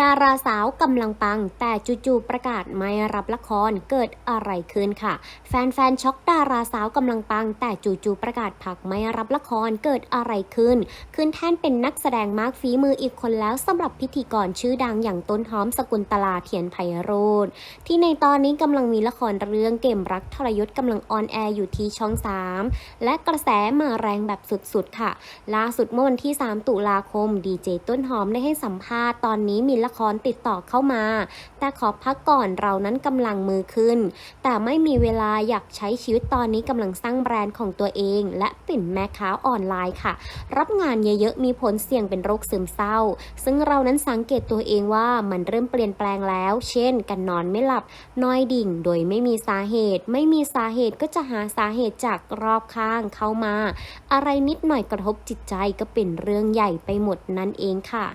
ดาราสาวกำลังปัง แต่จู่ๆประกาศไม่รับละครเกิดอะไรขึ้นค่ะ แฟนๆช็อกดาราสาวกำลังปัง แต่จู่ๆประกาศพักไม่รับละครเกิดอะไรขึ้น ขึ้นแท่นเป็นนักแสดงมากฝีมืออีกคนแล้วสำหรับพิธีกรชื่อดังอย่างต้นหอมสกุลตลาเทียนไพโรธที่ในตอนนี้กำลังมีละครเรื่องเกมรักทรยศกำลังออนแอร์อยู่ที่ช่อง 3 และกระแสมาแรงแบบสุดๆค่ะล่าสุดเมื่อวันที่ 3 ตุลาคมดีเจต้นหอมได้ให้สัมภาษณ์ตอนนี้มีละครติดต่อเข้ามา แต่ขอพักก่อนเรานั้นกำลังมือขึ้น แต่ไม่มีเวลาอยากใช้ชีวิตตอนนี้กำลังสร้างแบรนด์ของตัวเอง และปิ่นแม่ค้าออนไลน์ค่ะ รับงานเยอะๆมีผลเสี่ยงเป็นโรคซึมเศร้า ซึ่งเรานั้นสังเกตตัวเองว่ามันเริ่มเปลี่ยนแปลงแล้ว เช่นการนอนไม่หลับน้อยดิ่ง โดยไม่มีสาเหตุ ไม่มีสาเหตุก็จะหาสาเหตุจากรอบข้างเข้ามา อะไรนิดหน่อยกระทบจิตใจก็เป็นเรื่องใหญ่ไปหมดนั่นเองค่ะ